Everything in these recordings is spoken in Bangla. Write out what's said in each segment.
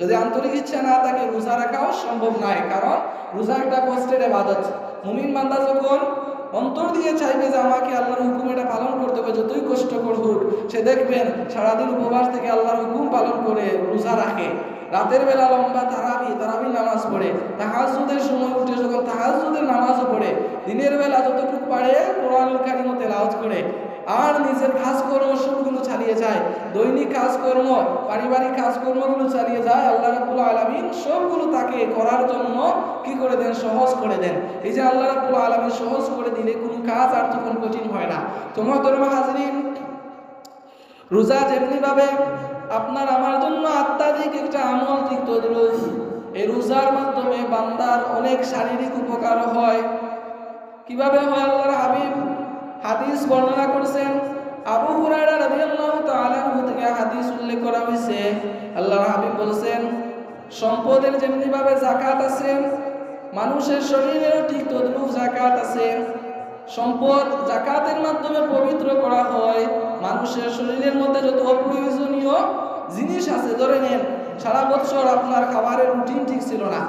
যদি আন্তরিক ইচ্ছা না থাকে রোজা রাখাও সম্ভব নয়, কারণ রোজা একটা কষ্টের এবাদত মুমিন বান্দা যখন অন্তর দিয়ে চাইবে যে আমাকে আল্লাহর হুকুম এটা পালন করতে হবে, যতই কষ্ট করুক, সে দেখবেন সারাদিন উপবাস থেকে আল্লাহর হুকুম পালন করে রোজা রাখে। রাতের বেলা লম্বা তারাবি তারাবি নামাজ পড়ে। তাহাজুদের সময় উঠে যখন তাহাজুদের নামাজও পড়ে, দিনের বেলা যতটুকু পারে কোরআনুল কারিমও তেলাওয়াত করে। আর নিজের কাজকর্ম সবগুলো চালিয়ে যায়। দৈনিক কাজকর্ম, পারিবারিক কাজকর্মগুলো চালিয়ে যায়। আল্লাহ রাব্বুল আলামিন সবগুলো তাকে করার জন্য কি করে দেন? সহজ করে দেন। এই যে আল্লাহ রাব্বুল আলামিন সহজ করে দিলে কোনো কাজ আর তখন কঠিন হয় না। তোমার ধর্ম হাজরিন রোজা যেমনিভাবে আপনার আমার জন্য আত্মাধিক একটা আমল ঠিক তদ্রুপ। এই রোজার মাধ্যমে বান্দার অনেক শারীরিক উপকার হয়। কীভাবে হয় আল্লাহর হাবিব? হাদিস বর্ণনা করেছেন আবু হুরায়রা রাদিয়াল্লাহু তাআলা থেকে হাদিস উল্লেখ করা হয়েছে। আল্লাহর হাবিব বলেছেন, সম্পদের যেমনি ভাবে যাকাত আছে, মানুষের শরীরেও ঠিক তদ্রুপ যাকাত আছে। সম্পদ জাকাতের মাধ্যমে পবিত্র করা হয়, মানুষের শরীরের মধ্যে যত অপ্রয়োজনীয় জিনিস আছে, ধরে নেন, সারা বছর আপনার খাবারের রুটিন ঠিক ছিল না।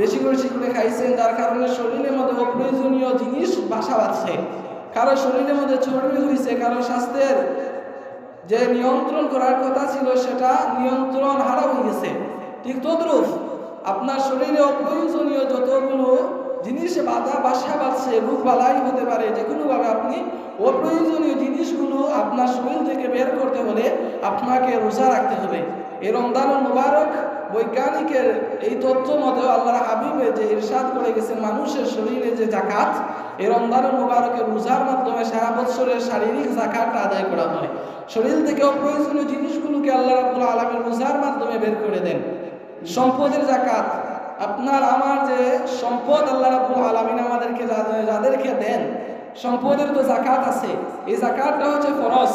বেশি করে করে খাইছেন, যার কারণে শরীরের মধ্যে অপ্রয়োজনীয় জিনিস বাসা বাঁধছে। কারও শরীরের মধ্যে চর্বি হয়েছে, কারও স্বাস্থ্যের যে নিয়ন্ত্রণ করার কথা ছিল সেটা নিয়ন্ত্রণ হারা হয়ে গেছে। ঠিক তদ্রুপ আপনার শরীরে অপ্রয়োজনীয় যতগুলো জিনিস বাধা, বাসা বাঁধছে, রোগ বালাই হতে পারে যে কোনোভাবে আপনি অপ্রয়োজনীয় জিনিসগুলো আপনার শরীর থেকে বের করতে হলে আপনাকে রোজা রাখতে হবে। এই রমদানুল মুবারক বৈজ্ঞানিকের এই তথ্য মতে আল্লাহর হাবিবে যে ইরশাদ করে গেছেন মানুষের শরীরে যে জাকাত, এই রমদানুল মুবারকের রোজার মাধ্যমে সারা বছরের শারীরিক জাকাতটা আদায় করা হয়। শরীর থেকে অপ্রয়োজনীয় জিনিসগুলোকে আল্লাহ রাব্বুল আলামিন রোজার মাধ্যমে বের করে দেন। সম্পদের জাকাত, আপনার আমার যে সম্পদ আল্লাহ রাব্বুল আলামিন আমাদেরকে যাদেরকে দেন, সম্পদের তো জাকাত আছে। এই জাকাতটা হচ্ছে ফরজ।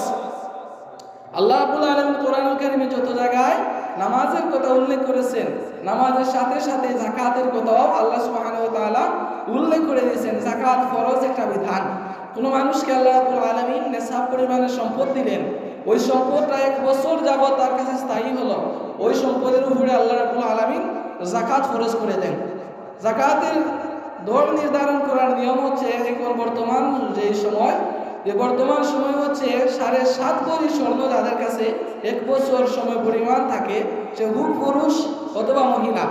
আল্লাহ রাব্বুল আলামিন কোরআনুল কারীমে যত জায়গায় নামাজের কথা উল্লেখ করেছেন। নামাজের সাথে সাথে জাকাতের কথাও আল্লাহ সুবহানাহু ওয়া তাআলা উল্লেখ করে দিয়েছেন জাকাত ফরজ একটা বিধান। কোনো মানুষকে আল্লাহ রাব্বুল আলামিন নেশাব পরিমাণে সম্পদ দিলেন, ওই সম্পদটা এক বছর যাবত তার কাছে স্থায়ী হলো। ওই সম্পদের উপরে আল্লাহ রাব্বুল আলামিন জাকাত ফরজ করে দেন। জাকাতের দর নির্ধারণ করার নিয়ম হচ্ছে এখন বর্তমান যে সময় যে বর্তমান সময় হচ্ছে সাড়ে সাত ভরি স্বর্ণ যাদের কাছে এক বছর সময় পরিমাণ থাকে, সে হুক পুরুষ অথবা মহিলা।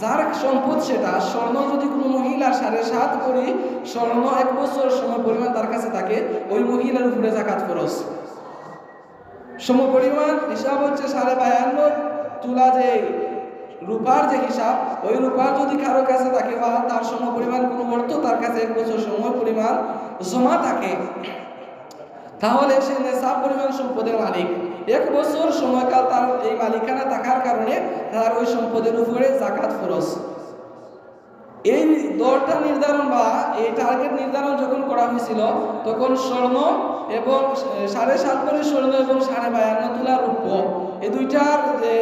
যার সম্পদ সেটা, স্বর্ণ যদি কোনো মহিলা সাড়ে সাত ভরি স্বর্ণ এক বছর সময় পরিমাণ তার কাছে থাকে, ওই মহিলার উপরে জাকাত খরচ সম পরিমাণ হিসাব হচ্ছে সাড়ে বায়ান্ন তুলা যে রূপার যে হিসাব, ওই রূপার যদি কারও কাছে থাকে বা তার সম পরিমাণ কোনো অর্থ তার কাছে এক বছর সময় পরিমাণ জমা থাকে তাহলে সে নেশাব পরিমাণ সম্পদের মালিক। এক বছর সময়কাল তার এই মালিকানা থাকার কারণে তার ওই সম্পদের উপরে জাকাত ফরজ। এই দরটা নির্ধারণ বা এই টার্গেট নির্ধারণ যখন করা হয়েছিল, তখন স্বর্ণ এবং সাড়ে সাত করে স্বর্ণ এবং সাড়ে বায়ান্ন তোলা রূপ এই দুইটার যে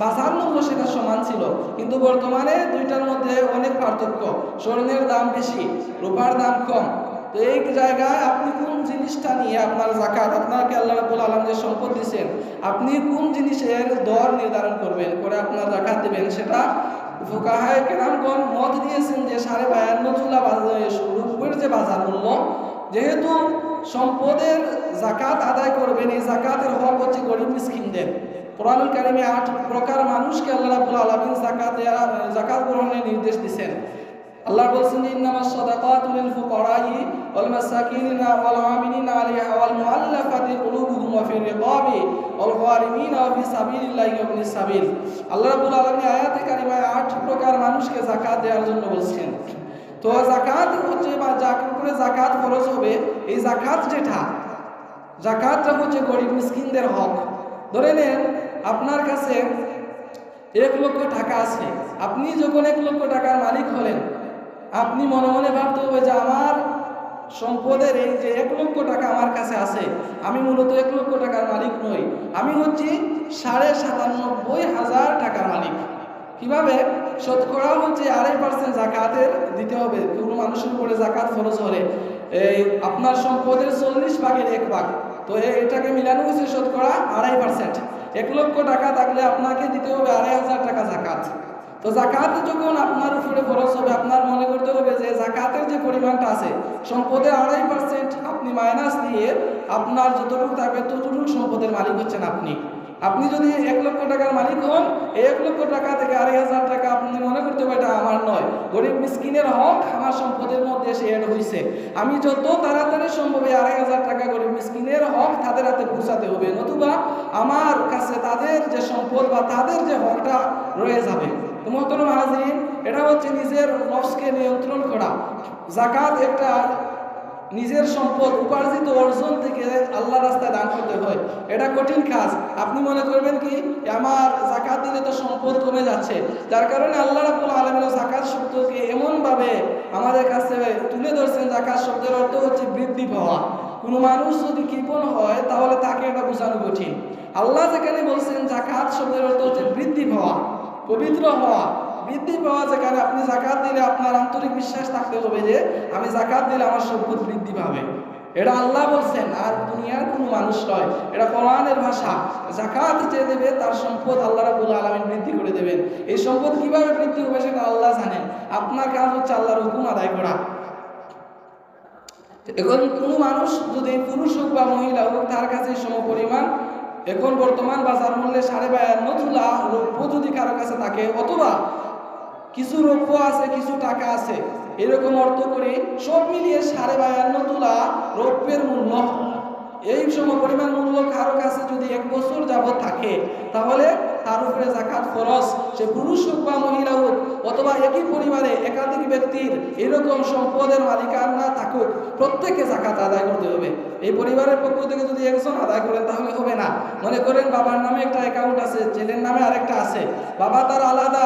বাজার মূল্য সেটা সমান ছিল। কিন্তু বর্তমানে দুইটার মধ্যে অনেক পার্থক্য। স্বর্ণের দাম বেশি, রূপার দাম কম। তো এই জায়গায় আপনি কোন জিনিসটা নিয়ে আপনার জাকাত আপনাকে আল্লাহ রাব্বুল আলম যে সম্পদ দিচ্ছেন আপনি কোন জিনিসের দর নির্ধারণ করবেন, করে আপনার জাকাত দেবেন, সেটা ফুকাহায় কেরামগণ মত দিয়েছেন যে সাড়ে বায়ান্ন চুলা রূপের যে বাজার মূল্য, যেহেতু সম্পদের জাকাত আদায় করবেন, এই জাকাতের হক হচ্ছে গরিব মিসকিনদের। কোরআনুল কারিমে আট প্রকার মানুষকে আল্লাহ রাব্বুল আলামিন জাকাত জাকাত গ্রহণের নির্দেশ দিয়েছেন। আল্লাহ বলছেন, ইন্নামা সাদাকাতু লিল ফুকারাই ওয়াল মাসাকিনিনা ওয়াল আমিনিনা আলাইহা ওয়াল মুআল্লাফাতি কুলুবুহুম ওয়া ফির রিকাবি ওয়াল গারিমিনা ওয়া ফি সাবিলিল্লাহি ওয়া ইবনিস সাবিল। আল্লাহ রাব্বুল আলামিন আয়াতে কারিমায় আট প্রকার মানুষকে যাকাত দেওয়ার জন্য বলছেন। তো যাকাত হচ্ছে বা যার উপরে যাকাত খরচ হবে, এই যাকাত যেটা, যাকাতটা হচ্ছে গরিব মিসকিনদের হক। ধরে নেন, আপনার কাছে এক লক্ষ টাকা আছে। আপনি যখন এক লক্ষ টাকার মালিক হলেন আপনি মনে মনে ভাবতে হবে যে আমার সম্পদের এই যে এক লক্ষ টাকা আমার কাছে আছে, আমি মূলত এক লক্ষ টাকার মালিক নই। আমি হচ্ছি সাড়ে সাতানব্বই হাজার টাকার মালিক। কীভাবে? শতকরা হচ্ছে আড়াই পার্সেন্ট জাকাতের দিতে হবে। কোনো মানুষের উপরে জাকাত ফরজ হলে। এই আপনার সম্পদের চল্লিশ ভাগের এক ভাগ। তো এটাকে মিলানো হয়েছে শতকরা আড়াই পার্সেন্ট এক লক্ষ টাকা থাকলে আপনাকে দিতে হবে আড়াই হাজার তো জাকাত যখন আপনার উপরে খরচ হবে, আপনার মনে করতে হবে যে জাকাতের যে পরিমাণটা আছে, সম্পদের আড়াই পার্সেন্ট আপনি মাইনাস দিয়ে আপনার যতটুকু থাকবে ততটুকু সম্পদের মালিক হচ্ছেন আপনি। আপনি যদি এক লক্ষ টাকার মালিক হন এই এক লক্ষ টাকা থেকে আড়াই হাজার টাকা আপনি মনে করতে হবে এটা আমার নয়। গরিব মিসকিনের হক আমার সম্পদের মধ্যে সে অ্যাড হয়েছে আমি যত তাড়াতাড়ি সম্ভব এই আড়াই হাজার টাকা গরিব মিসকিনের হক তাদের হাতে পৌঁছাতে হবে, নতুবা আমার কাছে তাদের যে সম্পদ বা তাদের যে হকটা রয়ে যাবে। মোহতরম হাজির এটা হচ্ছে নিজের নফসকে নিয়ন্ত্রণ করা। জাকাত একটা নিজের সম্পদ উপার্জিত অর্জন থেকে আল্লাহ রাস্তায় দান করতে হয়। এটা কঠিন কাজ। আপনি মনে করবেন কি আমার জাকাত দিলে তো সম্পদ কমে যাচ্ছে। যার কারণে আল্লাহ রাবুল আলমিন জাকাত শব্দকে এমনভাবে আমাদের কাছে তুলে ধরছেন জাকাত শব্দের অর্থ হচ্ছে বৃদ্ধি পাওয়া। কোনো মানুষ যদি কৃপণ হয়, তাহলে তাকে এটা বোঝানো কঠিন। আল্লাহ যেখানে বলছেন জাকাত শব্দের অর্থ হচ্ছে বৃদ্ধি পাওয়া। পবিত্র হওয়া, বৃদ্ধি পাওয়া যেখানে আপনি জাকাত দিলে আপনার আন্তরিক বিশ্বাস থাকতে হবে যে আমি জাকাত দিলে আমার সম্পদ বৃদ্ধি পাবে। এটা আল্লাহ বলছেন, আর দুনিয়ার কোনো মানুষ নয়। এটা কোরআনের ভাষা। জাকাত যে দেবে, তার সম্পদ আল্লাহ রাবুল আলমিন বৃদ্ধি করে দেবেন। এই সম্পদ কীভাবে বৃদ্ধি হবে সেটা আল্লাহ জানেন। আপনার কাজ হচ্ছে আল্লাহর হুকুম আদায় করা। এখন কোনো মানুষ, যদি পুরুষ হোক বা মহিলা হোক, তার কাছে সম পরিমাণ এখন বর্তমান বাজার মূল্যে সাড়ে বায়ান্ন তুলা রৌপ্য যদি কারও কাছে থাকে অথবা কিছু রৌপ্য আছে, কিছু টাকা আছে। এরকম অর্থ করে সব মিলিয়ে সাড়ে বায়ান্ন তুলা রৌপ্যের মূল্য। এই সম পরিমাণ মূল্য কারও কাছে যদি এক বছর যাবৎ থাকে, তাহলে তার উপরে জাকাত খরচ সে পুরুষ হোক বা মহিলা হোক, অথবা একই পরিবারে একাধিক ব্যক্তির এরকম সম্পদের মালিকান না থাকুক, প্রত্যেককে জাকাত আদায় করতে হবে। এই পরিবারের পক্ষ থেকে যদি একজন আদায় করেন, তাহলে হবে না। মনে করেন বাবার নামে একটা অ্যাকাউন্ট আছে ছেলের নামে আরেকটা আছে। বাবা তার আলাদা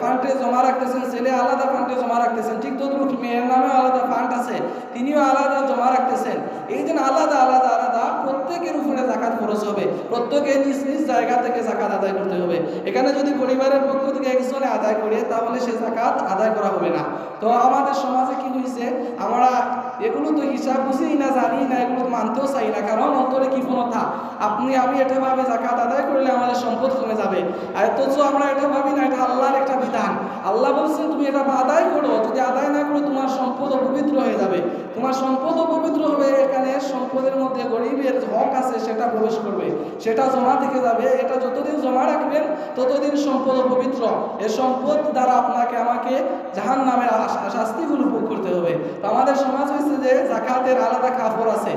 ফান্ডে জমা রাখতেছেন ছেলে আলাদা ফান্ডে জমা রাখতেছেন, ঠিক তদ্রুপ মেয়ের নামে আলাদা ফান্ড আছে, তিনিও আলাদা জমা রাখতেছেন। এই আলাদা আলাদা আলাদা প্রত্যেকের উপরে জাকাত খরচ হবে। প্রত্যেকে নিজ নিজ জায়গা থেকে জাকাত আদায় করতে হবে। এখানে যদি পরিবারের পক্ষ থেকে একজনে আদায় করে, তাহলে সে জাকাত আদায় করা হবে না। তো আমাদের সমাজে কি হয়েছে? আমরা এগুলো তো হিসাব বুঝি না জানি না, এগুলো মানতেও চাই না। কারণ অন্তরে কি ক্ষমতা আপনি, আমি এটা ভাবে জাকাত আদায় করলে আমাদের সম্পদ কমে যাবে। আর অথচ আমরা এটা ভাবি না, এটা আল্লাহর একটা বিধান। আল্লাহ বলছেন, তুমি এটা আদায় করো। যদি আদায় না করো, তোমার সম্পদ অপবিত্র হয়ে যাবে। তোমার সম্পদ অপবিত্র হবে, এখানে সম্পদের মধ্যে গরিবের হক আছে, সেটা প্রবেশ করবে। সেটা জমা থেকে যাবে। এটা যতদিন জমা রাখবেন, ততদিন সম্পদ অপবিত্র। এ সম্পদ দ্বারা আপনাকে, আমাকে জাহান নামের শাস্তিগুলো ভোগ করতে হবে। তো আমাদের সমাজ হয়েছে যে জাকাতের আলাদা কাপড় আছে।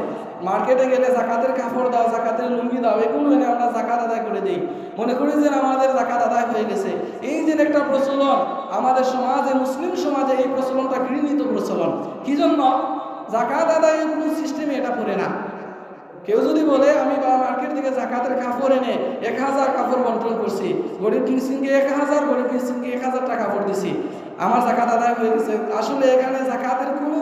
মার্কেটে গেলে জাকাতের কাপড় দাও, জাকাতের লুঙ্গি দাও, এগুলো এনে আমরা জাকাত আদায় করে দিই। মনে করি যে আমাদের জাকাত আদায় হয়ে গেছে। এই যে একটা প্রচলন, আমাদের সমাজে, মুসলিম সমাজে এই প্রচলনটা ঘৃণিত প্রচলন। কি জন্য জাকাত আদায়ের কোনো সিস্টেমে এটা পড়ে না। কেউ যদি বলে, আমি বা মার্কেট থেকে জাকাতের কাপড় এনে এক হাজার কাপড় বন্টন করছি। গরিব কিনসিংকে এক হাজার, গরিব কিনসিংকে এক হাজার আমার জাকাত আদায় হয়ে গেছে। আসলে এখানে জাকাতের কোনো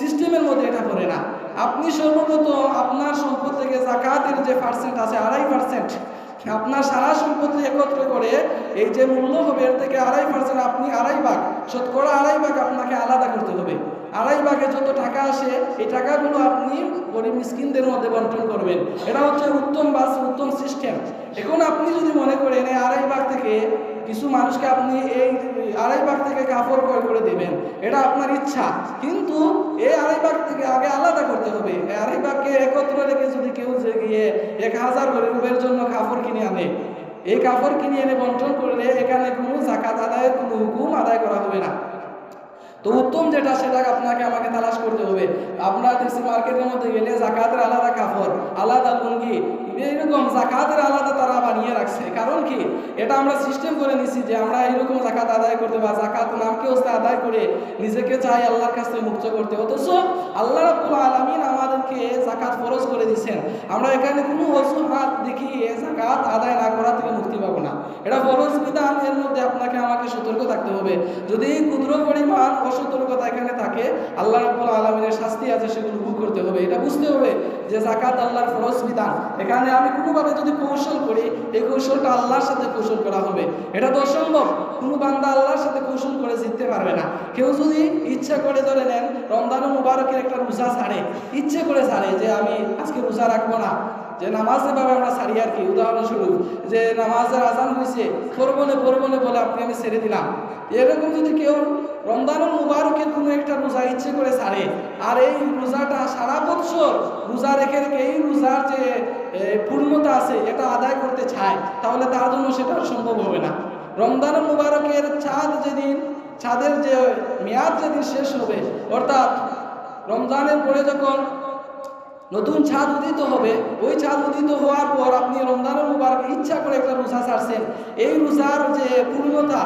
সিস্টেমের মধ্যে এটা পড়ে না। আপনি সর্বপ্রথম আপনার সম্পদ থেকে জাকাতের যে পার্সেন্ট আছে, আড়াই পার্সেন্ট আপনার সারা সম্পত্তি একত্র করে এই যে মূল্য হবে, এর থেকে আড়াই পার্সেন্ট আপনি আড়াই ভাগ, শতকরা আড়াই ভাগ আপনাকে আলাদা করতে হবে। আড়াই ভাগে যত টাকা আসে, এই টাকাগুলো আপনি গরিব মিসকিনদের মধ্যে বন্টন করবেন। এটা হচ্ছে উত্তম বাস, উত্তম সিস্টেম। এখন আপনি যদি মনে করেন এই আড়াই ভাগ থেকে কিছু মানুষকে আপনি এই আড়াই ভাগ থেকে কাপড় ক্রয় করে দেবেন। এটা আপনার ইচ্ছা। কিন্তু এই আড়াই ভাগ থেকে আগে আলাদা করতে হবে। আড়াই ভাগকে একত্র রেখে যদি কেউ যে গিয়ে এক হাজার গরিবের জন্য কাপড় কিনে আনে, এই কাপড় কিনে এনে বন্টন করলে এখানে কোনো জাকাত আদায়ের কোনো হুকুম আদায় করা হবে না। তো উত্তম যেটা, সেটা আপনাকে আমাকে তালাশ করতে হবে। আপনার দেশি মার্কেটের মধ্যে গেলে জাকাতের আলাদা কাপড়, আলাদা লুঙ্গি এইরকম জাকাতের আলাদা তারা বানিয়ে রাখছে। কারণ কি? এটা আমরা সিস্টেম করে নিছি যে আমরা এইরকম জাকাত আদায় করতে বা জাকাত নামকে হস্তে আদায় করে নিজেকে চাই আল্লাহর কাছ থেকে মুক্ত করতে। অথচ আল্লাহ রাবুল আলমিন আমাদেরকে জাকাত ফরজ করে দিচ্ছেন আমরা এখানে কোনো অজুহাত দেখিয়ে জাকাত আদায় না করা থেকে মুক্তি পাবো না। এটা ফরজ বিধান এর মধ্যে আপনাকে আমাকে সতর্ক থাকতে হবে। যদি ক্ষুদ্র পরিমাণ অসতর্কতা এখানে থাকে, আল্লাহ রাবুল আলমিনের শাস্তি আছে সেগুলো ভোগ করতে হবে। এটা বুঝতে হবে। যে জাকাত আল্লাহর ফরজ বিধান। এখানে আমি কোনোভাবে যদি কৌশল করি, এই কৌশলটা আল্লাহর সাথে কৌশল করা হবে। এটা তো অসম্ভব। কোনো বান্দা আল্লাহর সাথে কৌশল করে জিততে পারবে না। কেউ যদি ইচ্ছা করে ধরে নেন, রমজান মুবারকের একটা রোজা ছাড়ে, ইচ্ছে করে ছাড়ে যে আমি আজকে রোজা রাখব না, যে নামাজ যেভাবে আমরা সারি আর কি। উদাহরণস্বরূপ, যে নামাজের আজান হয়েছে পরবনে পরবনে বলে আপনি আমি ছেড়ে দিলাম। এরকম যদি কেউ রমজানুল মুবারকের কোনো একটা রোজা ছাড়ে আর এই রোজাটা সারা বছর রোজা রেখে রেখে এই রোজার যে পূর্ণতা আছে, এটা আদায় করতে চায়, তাহলে তার জন্য সেটা সম্ভব হবে না। রমজানুল মুবারকের চাঁদ যেদিন চাঁদের যে মেয়াদ যেদিন শেষ হবে, অর্থাৎ রমজানের পরে যখন নতুন ছাদ উদিত হবে, ওই ছাদ উদিত হওয়ার পর আপনি রমজানুল মুবারক ইচ্ছা করে একটা রোজা ছাড়ছেন। এই রোজার যে পূর্ণতা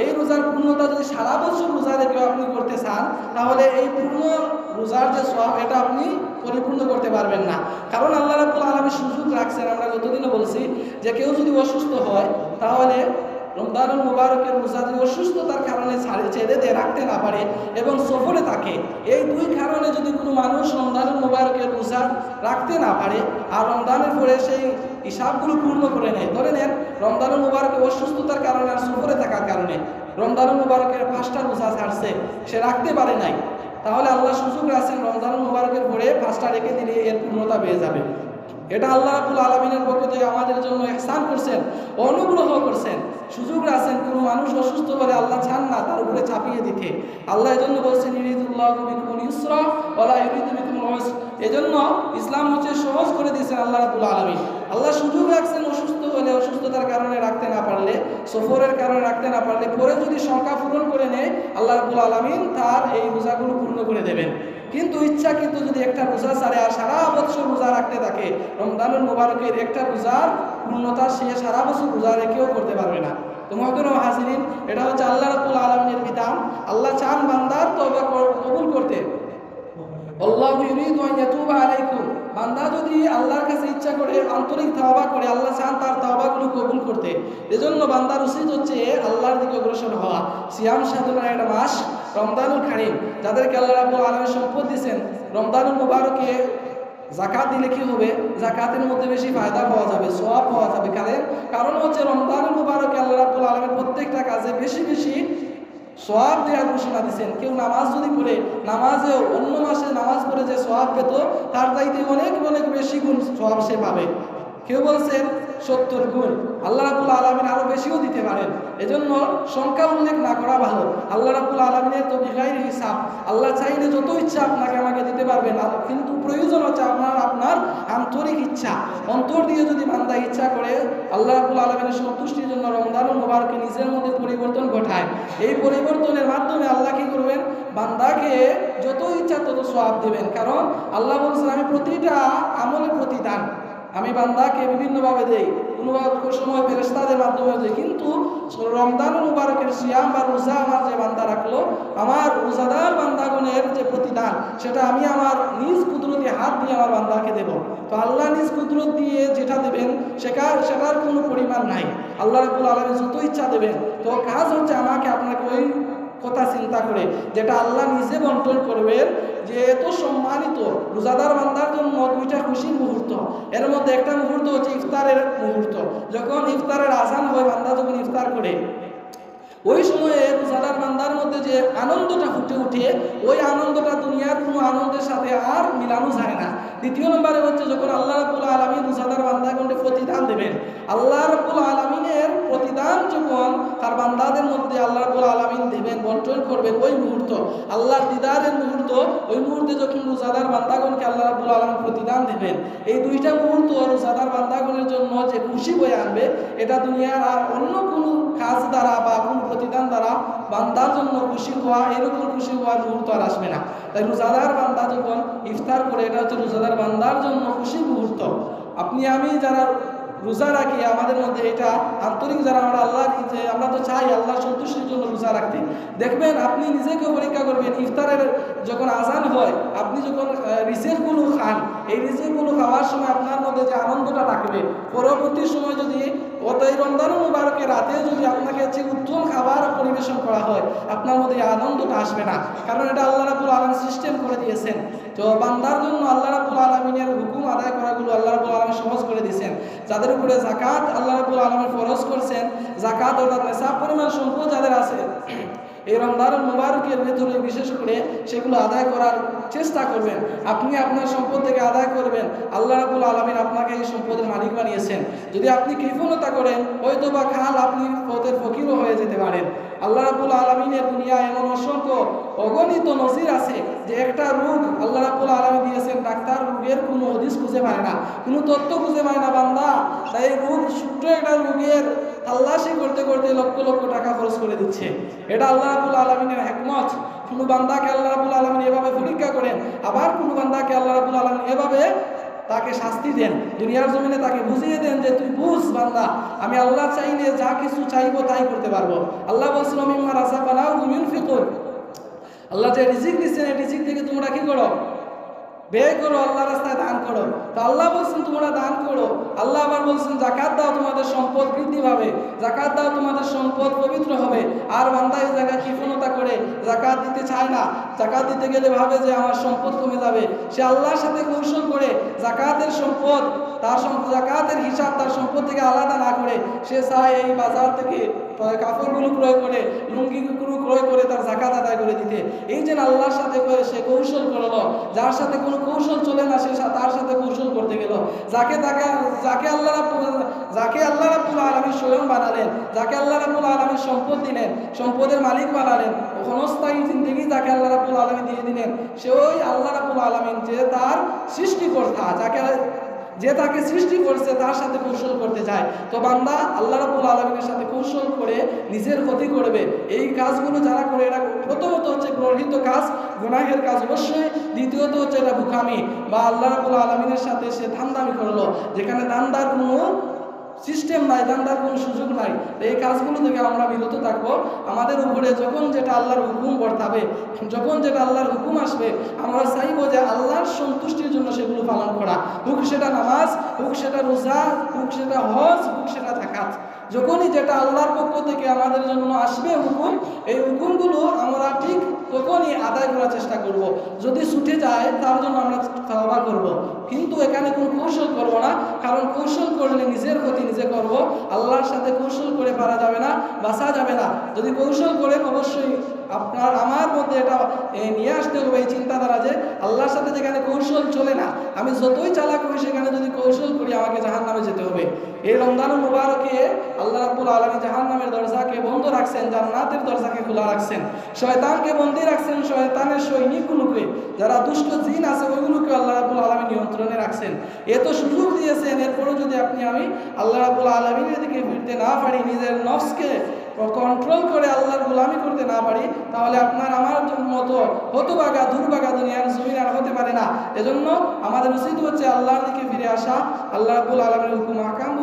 এই রোজার পূর্ণতা যদি সারা বছর রোজা রেখে আপনি করতে চান, তাহলে এই পূর্ণ রোজার যে সব এটা আপনি পরিপূর্ণ করতে পারবেন না। কারণ আল্লাহ রাবুল আলমী সুযোগ রাখছেন, আমরা গতদিনও বলছি যে কেউ যদি অসুস্থ হয়, তাহলে রমজানুল মুবারকের রোজা যদি অসুস্থতার কারণে ছাড়ে, ছেড়ে দিয়ে রাখতে না পারে এবং সফরে থাকে, এই দুই কারণে যদি কোনো মানুষ রমজানুল মুবারকের রোজা রাখতে না পারে, আর রমদানের পরে সেই হিসাবগুলো পূর্ণ করে নেয়। ধরে নেন, রমজানুল মুবারকে অসুস্থতার কারণে আর সফরে থাকার কারণে রমজানুল মুবারকের পাঁচটা রোজা ছাড়ছে সে রাখতে পারে নাই। তাহলে আল্লাহ সুযোগ আছেন রমজানুল মুবারকের পরে পাঁচটা রেখে দিলে এর পূর্ণতা পেয়ে যাবে। এটা আল্লাহ রাবুল আলমিনের পক্ষ থেকে আমাদের জন্য এহসান করছেন। অনুগ্রহ করছেন সুযোগ আছেন কোনো মানুষ অসুস্থ হলে আল্লাহ চান না, তার উপরে চাপিয়ে দিতে। আল্লাহ এজন্য বলছেন এজন্য ইসলাম হচ্ছে সহজ করে দিয়েছেন আল্লাহ রাবুল আলমী আল্লাহ সুযোগ রাখছেন অসুস্থ হলে অসুস্থতার কারণে রাখতে না পারলে, সফরের কারণে রাখতে না পারলে, পরে যদি সংখ্যা পূরণ করে নেয়, আল্লাহ রাবুল আলমিন তার এই রোজাগুলো পূর্ণ করে দেবেন। কিন্তু ইচ্ছা কিন্তু যদি একটা রোজা ছাড়ে আর সারা বছর রোজা রাখতে থাকে, রমজানুল মুবারকের একটা রোজার পূর্ণতা সে সারা বছর রোজা রেখেও করতে পারবে না। তো হাজিরিন এটা হচ্ছে আল্লাহ রাবুল আলমিনের বিধান। আল্লাহ চান বান্দার তবে কবুল করতে। আল্লাহ বান্দা যদি আল্লাহর কাছে ইচ্ছা করে, আন্তরিক তাওবা করে, আল্লাহ চান তার তাওবাগুলো কবুল করতে। এজন্য বান্দার উচিত হচ্ছে আল্লাহর দিকে অগ্রসর হওয়া। সিয়াম সাধনার একটা মাস রমজানুল কারিম যাদেরকে আল্লাহ রাব্বুল আলামিন সম্পদ দিয়েছেন, রমজানুল মুবারকে জাকাত দিলে কি হবে? জাকাতের মধ্যে বেশি ফায়দা পাওয়া যাবে সোয়াব পাওয়া যাবে। কারণ কারণ হচ্ছে রমজানুল মুবারক আল্লাহ রাব্বুল আলামিন প্রত্যেকটা কাজে বেশি বেশি সোয়াব দেওয়ার ঘোষণা দিচ্ছেন কেউ নামাজ যদি পড়ে নামাজে অন্য মাসে নামাজ পড়ে যে সোয়াব পেত তার দায়িত্বে অনেক অনেক বেশি গুণ সোয়াব সে পাবে। কেউ বলছেন সত্তর গুণ। আল্লাহ রাবুল আলমিন আরও বেশিও দিতে পারেন। এজন্য সংখ্যা উল্লেখ না করা ভালো। আল্লাহ রাবুল আলমিনের তো বিঘাইর হিসাব। আল্লাহ চাইলে যত ইচ্ছা আপনাকে আমাকে দিতে পারবেন কিন্তু প্রয়োজন হচ্ছে আপনার আপনার আন্তরিক ইচ্ছা। অন্তর দিয়ে যদি বান্দা ইচ্ছা করে, আল্লাহ রাবুল আলমিনের সন্তুষ্টির জন্য রমজান ও মোবারকে নিজের মধ্যে পরিবর্তন ঘটায়। এই পরিবর্তনের মাধ্যমে আল্লাহ কি করবেন? বান্দাকে যত ইচ্ছা তত সওয়াব দেবেন। কারণ আল্লাহ বলছেন, আমি প্রতিটা আমলের প্রতিদান আমি বান্দাকে বিভিন্নভাবে দেই কোনো সময় ফেরেস্তাদের মাধ্যমে দেই। কিন্তু রমজান মুবারকের সিয়াম বা রোজা আমার যে বান্দা রাখল, আমার রোজাদার বান্দাগণের যে প্রতিদান, সেটা আমি আমার নিজ কুদরতি হাত দিয়ে আমার বান্দাকে দেব। তো আল্লাহ নিজ কুদরত দিয়ে যেটা দেবেন সেটা সেটার কোনো পরিমাণ নাই। আল্লাহ রাবুল আলমী যত ইচ্ছা দেবেন, তো কাজ হচ্ছে আমাকে আপনাকে ওই কথা চিন্তা করে, যেটা আল্লাহ নিজে বন্টন করবেন যে এত সম্মানিত, রোজাদার বান্দার জন্য দুইটা খুশির মুহূর্ত। এর মধ্যে একটা মুহূর্ত হচ্ছে ইফতারের মুহূর্ত। যখন ইফতারের আসান হয়, বান্দা যখন ইফতার করে, ওই সময়ে রোজাদার বান্দার মধ্যে যে আনন্দটা ফুটে উঠে ওই আনন্দটা দুনিয়ার কোনো আনন্দের সাথে আর মিলানো যায় দ্বিতীয় নম্বরে হচ্ছে যখন আল্লাহ রাবুল আলমী রোজাদার বান্দাগণকে প্রতিদান দেবেন, আল্লাহ রাবুল আলমিনের প্রতিদান যখন তার বান্দাদের মধ্যে আল্লাহ রাবুল আলমিন দেবেন, বন্টন করবেন, ওই মুহূর্ত, আল্লাহর দিদারের মুহূর্ত, ওই মুহূর্তে যখন রোজাদার বান্দাগণকে আল্লাহ রাবুল আলম প্রতিদান দেবেন, এই দুইটা মুহূর্ত রোজাদার বান্দাগণের জন্য যে খুশি বয়ে আনবে, এটা দুনিয়ার আর অন্য কোনো কাজ দ্বারা বা কোন প্রতিদান দ্বারা বান্দার জন্য খুশি হওয়া, এরকম খুশি হওয়ার মুহূর্ত আর আসবে না। তাই রোজাদার বান্দা যখন ইফতার করে, এটা হচ্ছে রোজাদার বান্দার জন্য খুশি মুহূর্ত। আপনি, আমি যারা রোজা রাখি, আমাদের মধ্যে এটা আন্তরিক যারা আমরা আল্লাহ যে আমরা তো চাই আল্লাহ সন্তুষ্টির জন্য রোজা রাখতে। দেখবেন, আপনি নিজেকে পরীক্ষা করবেন, ইফতারের যখন আজান হয়, আপনি যখন রিসেকগুলো খান, এই রিসেকগুলো খাওয়ার সময় আপনার মধ্যে যে আনন্দটা থাকবে। পরবর্তী সময় যদি অত তাই রমজান মুবারকের রাতে যদি আপনাকে হচ্ছে উত্তম খাবার পরিবেশন করা হয়, আপনার মধ্যে আনন্দটা আসবে না। কারণ এটা আল্লাহ রাবুল আলম সিস্টেম করে দিয়েছেন। তো বান্দার জন্য আল্লাহ রাবুল আলমিনের হুকুম আদায় করাগুলো আল্লাহ রাবুল আলম সহজ করে দিয়েছেন। যাদের উপরে জাকাত আল্লাহ রাবুল আলমের ফরজ করছেন জাকাত অর্থাৎ নেশা পরিমাণ সম্পদ যাদের আছে এই রমজান মুবারকের ভেতরে বিশেষ করে সেগুলো আদায় করার চেষ্টা করবেন। আপনি আপনার সম্পদ থেকে আদায় করবেন। আল্লাহ রাবুল আলমিন আপনাকে এই সম্পদের মালিক বানিয়েছেন। যদি আপনি কৃপণতা করেন হয়তো বা খাল আপনি পথের ফকিরও হয়ে যেতে পারেন। আল্লাহ রাবুল আলমিনের দুনিয়া এমন অসংখ্য অগণিত নজির আছে যে একটা রোগ আল্লাহ রাবুল আলমী দিয়েছেন, ডাক্তার রোগের কোনো হদিস খুঁজে পায় না, কোনো তথ্য খুঁজে পায় না বান্দা। তাই রোগ ছোট্ট একটা রোগের তাল্লাশি করতে করতে লক্ষ লক্ষ টাকা খরচ করে দিচ্ছে। এটা আল্লাহ রাবুল আলমিনের হেকমত। কোনো বান্দাকে আল্লাহ রাবুল আলমিন এভাবে পরীক্ষা করেন, আবার কোনো বান্দাকে আল্লাহ রাবুল আলমিন এভাবে তাকে শাস্তি দেন, দুনিয়ার জমিনে তাকে বুঝিয়ে দেন যে, তুই বুঝ বান্দা, আমি আল্লাহ চাইলে যা কিছু চাইব তাই করতে পারব। আল্লাহ বলছিল মিম্মা রাজা বানাও গুমিন ফিকুর আল্লাহ যে রিজিক দিচ্ছেন, এই রিজিক থেকে তোমরা কি করো? ব্যয় করো আল্লাহ রাস্তায় দান করো। তো আল্লাহ বলছেন, তোমরা দান করো। আল্লাহ আবার বলছেন, জাকাত দাও তোমাদের সম্পদ বৃদ্ধি পাবে, জাকাত দাও তোমাদের সম্পদ পবিত্র হবে। আর বান্দা এই জায়গায় কৃপণতা করে জাকাত দিতে চায় না। জাকাত দিতে গেলে ভাবে যে আমার সম্পদ কমে যাবে। সে আল্লাহর সাথে কৌশল করে জাকাতের সম্পদ তার জাকাতের হিসাব তার সম্পদ থেকে আলাদা না করে সে চায় এই বাজার থেকে কাপড়গুলো ক্রয় করে, লুঙ্গিগুলো ক্রয় করে তার জাকাত আদায় করে দিতে। এই যে আল্লাহর সাথে সে কৌশল করল, যার সাথে কোনো কৌশল চলে না, সে তার সাথে কৌশল করতে গেল। যাকে তাকে, যাকে আল্লাহ যাকে আল্লাহ রাব্বুল আলামিন স্বয়ং বানালেন, যাকে আল্লাহ রাব্বুল আলামিন সম্পদ দিলেন, সম্পদের মালিক বানালেন ক্ষণস্থায়ী জিন্দগি যাকে আল্লাহ রাব্বুল আলামিন দিয়ে দিলেন, সে ওই আল্লাহ রাব্বুল আলামিন যে তার সৃষ্টিকর্তা, যাকে যে তাকে সৃষ্টি করছে তার সাথে কৌশল করতে চায়। তো বান্দা আল্লাহ রাবুল আলমিনের সাথে কৌশল করে নিজের ক্ষতি করবে। এই কাজগুলো যারা করে এরা প্রথমত হচ্ছে গ্রহিত কাজ, গুনাহের কাজ অবশ্যই। দ্বিতীয়ত হচ্ছে এটা বুকামি বা আল্লাহ রাবুল আলমিনের সাথে সে ধান্দামি করল, যেখানে দান্দার কোনো সিস্টেম নাই, দান্দার কোনো সুযোগ নাই। এই কাজগুলো থেকে আমরা বিরত থাকব। আমাদের উপরে যখন যেটা আল্লাহর হুকুম বর্তাবে, যখন যেটা আল্লাহর হুকুম আসবে, আমরা চাইব যে আল্লাহর সন্তুষ্টির জন্য সেগুলো পালন করা। হুক সেটা নামাজ, হুক সেটা রোজা, হুক সেটা হজ, হুক সেটা জাকাত যখনই যেটা আল্লাহর পক্ষ থেকে আমাদের জন্য আসবে হুকুম, এই হুকুমগুলো আমরা ঠিক তখনই আদায় করার চেষ্টা করব। যদি ছুটে যায়, তার জন্য আমরা খাওয়া করব। কিন্তু এখানে কোনো কৌশল করব না, কারণ কৌশল করলে নিজের ক্ষতি নিজে করব আল্লাহর সাথে কৌশল করে পারা যাবে না, বাঁচা যাবে না যদি কৌশল করে অবশ্যই আপনার আমার মধ্যে এটা নিয়ে আসতে হবে এই চিন্তাধারা যে আল্লাহর সাথে যেখানে কৌশল চলে না, আমি যতই চালাক হই সেখানে যদি কৌশল করি আমাকে জাহান নামে যেতে হবে। এই রমজান মুবারকে আল্লাহ রাব্বুল আলমী জাহান নামের দরজাকে বন্ধ রাখছেন, জান্নাতের দরজাকে খোলা রাখছেন। শয়তানকে বন্দী রাখছেন, শয়তানের সৈনিকগুলোকে, যারা দুষ্ট জিন আছে ওইগুলোকে আল্লাহ রাব্বুল আলমী নিয়ন্ত্রণে রাখছেন। এত সুযোগ দিয়েছেন, এরপরও যদি আপনি আমি আল্লাহ রাব্বুল আলমীর দিকে ফিরতে না পারি, নিজের নফসকে কন্ট্রোল করে আল্লাহর গোলামি করতে না পারি, তাহলে আপনার আমার মতো হতবাগা দুর্বাগা দুনিয়ার জমিন আর হতে পারে না। এজন্য আমাদের উচিত হচ্ছে আল্লাহর দিকে ফিরে আসা, আল্লাহ আলমের হুকুম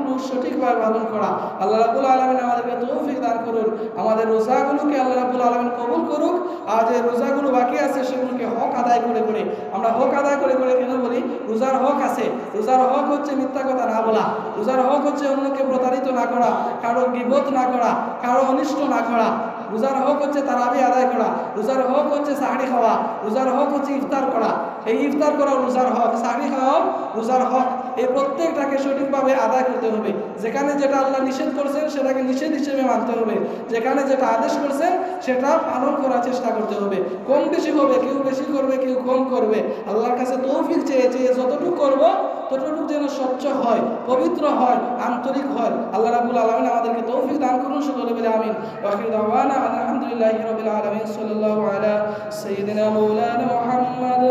আকামগুলো সঠিকভাবে পালন করা। আল্লাহ রাবুল আলমিন আমাদেরকে তৌফিক দান করুন। আমাদের রোজাগুলোকে আল্লাহ রাবুল আলমিন কবুল করুক। আর যে রোজাগুলো বাকি আছে, সেগুলোকে হক আদায় করে করে আমরা হক আদায় করে করে কেন বলি? রোজার হক আছে। রোজার হক হচ্ছে মিথ্যা কথা না বলা। রোজার হক হচ্ছে অন্যকে প্রতারিত না করা, কারও বিপদ না করা, কারও অনিষ্ট না করা। রোজার হক হচ্ছে তারাবি আদায় করা, রোজার হক হচ্ছে সাহারি খাওয়া, রোজার হক হচ্ছে ইফতার করা। এই ইফতার করা রোজার হক সাহারি খাওয়া রোজার হক, এই প্রত্যেকটাকে সঠিকভাবে আদায় করতে হবে। যেখানে যেটা আল্লাহ নিষেধ করছেন, সেটাকে নিষেধ হিসেবে মানতে হবে। যেখানে যেটা আদেশ করছেন, সেটা পালন করার চেষ্টা করতে হবে। কম বেশি হবে, কেউ বেশি করবে, কেউ কম করবে। আল্লাহর কাছে তৌফিক চেয়ে চেয়ে যতটুকু করব ততটুকু যেন স্বচ্ছ হয় পবিত্র হয় আন্তরিক হয় আল্লাহ রাবুল আলমিন আমাদেরকে তৌফিক দান করুন সকলে বলে আমিন ওয়াখির দাওয়ানা আলহামদুলিল্লাহি রাব্বিল আলামিন সাল্লাল্লাহু আলা সাইয়্যিদিনা মাওলানা মুহাম্মদ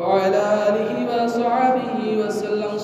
وعلى آله وصحبه وسلم